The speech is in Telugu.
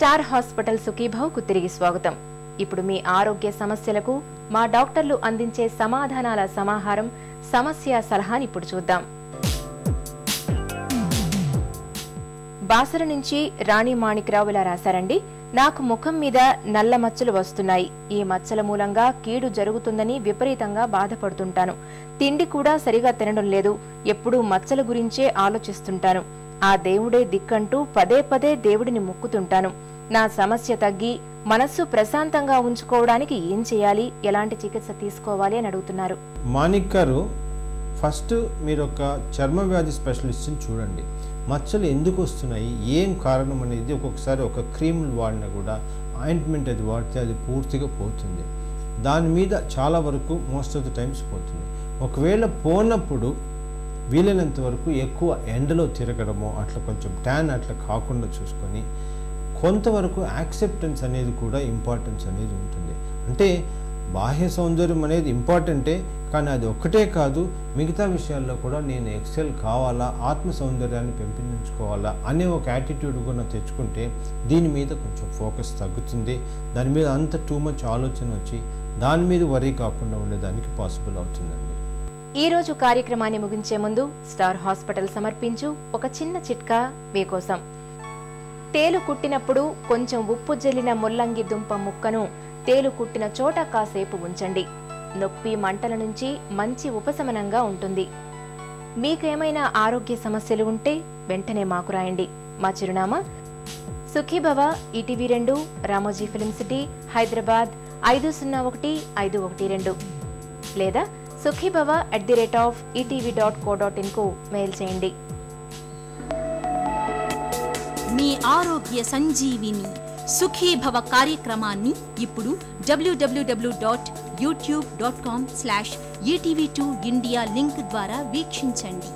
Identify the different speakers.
Speaker 1: స్టార్ హాస్పిటల్ సుఖీభావ్కు తిరిగి స్వాగతం. ఇప్పుడు మీ ఆరోగ్య సమస్యలకు మా డాక్టర్లు అందించే సమాధానాల సమాహారం సమస్య సలహాని ఇప్పుడు చూద్దాం. బాసర నుంచి రాణి మాణిక్రావు ఇలా రాశారండి. నాకు ముఖం మీద నల్ల మచ్చలు వస్తున్నాయి. ఈ మచ్చల మూలంగా కీడు జరుగుతుందని విపరీతంగా బాధపడుతుంటాను. తిండి కూడా సరిగా తినడం లేదు. ఎప్పుడూ మచ్చల గురించే ఆలోచిస్తుంటాను. ఆ దేవుడే దిక్కంటూ పదే పదే దేవుడిని మొక్కుతుంటాను. నా సమస్య తగ్గి మనస్సు ప్రశాంతంగా ఉంచుకోవడానికి ఏం చేయాలి? ఎలాంటి చికిత్స తీసుకోవాలి అని అడుగుతున్నారు.
Speaker 2: మాణిక్ గారు ఫస్ట్ మీరు ఒక చర్మ వ్యాధి స్పెషలిస్ట్ని చూడండి. మచ్చలు ఎందుకు వస్తున్నాయి? ఏం కారణం అనేది ఒక్కొక్కసారి ఒక క్రీములు వాడినా కూడా ఆయింట్మెంట్ అది వాడితే అది పూర్తిగా పోతుంది. దాని మీద చాలా వరకు మోస్ట్ ఆఫ్ ద టైమ్స్ పోతుంది. ఒకవేళ పోనప్పుడు వీలైనంత వరకు ఎక్కువ ఎండలో తిరగడము అట్లా కొంచెం ట్యాన్ అట్లా కాకుండా చూసుకొని కొంతవరకు యాక్సెప్టెన్స్ అనేది కూడా ఇంపార్టెన్స్ అనేది ఉంటుంది. అంటే బాహ్య సౌందర్యం అనేది ఇంపార్టెంటే కానీ అది ఒక్కటే కాదు మిగతా విషయాల్లో కూడా నేను ఎక్సెల్ కావాలా ఆత్మ సౌందర్యాన్ని పెంపొందించుకోవాలా అనే ఒక యాటిట్యూడ్ కూడా తెచ్చుకుంటే దీని మీద కొంచెం ఫోకస్ తగ్గుతుంది. దాని మీద అంత టూ మచ్ ఆలోచన వచ్చి దాని మీద వరీ కాకుండా ఉండేదానికి పాసిబుల్ అవుతుందండి.
Speaker 1: ఈ రోజు కార్యక్రమాన్ని ముగించే ముందు స్టార్ హాస్పిటల్ సమర్పించు ఒక చిన్న చిట్కా మీకోసం తేలు కుట్టినప్పుడు కొంచెం ఉప్పు జల్లిన ముల్లంగి దుంప ముక్కను తేలు కుట్టిన చోట కాసేపు ఉంచండి. నొప్పి మంటల నుంచి మంచి ఉపశమనంగా ఉంటుంది. మీకేమైనా ఆరోగ్య సమస్యలు ఉంటే వెంటనే మాకు రాయండి. మా చిరునామా? సుఖీభవ ఈటీవీ రెండు రామోజీ ఫిలిం సిటీ హైదరాబాద్ ఐదు సున్నా ఒకటి ఐదు ఒకటి రెండు. లేదా Sukhibhava at the rate of ETV dot co dot ఇన్కు mail చేయండి.
Speaker 3: మీ ఆరోగ్య సంజీవిని సుఖీభవ కార్యక్రమాన్ని ఇప్పుడు WWW dot YouTube dot com slash ETV two India link ద్వారా వీక్షించండి.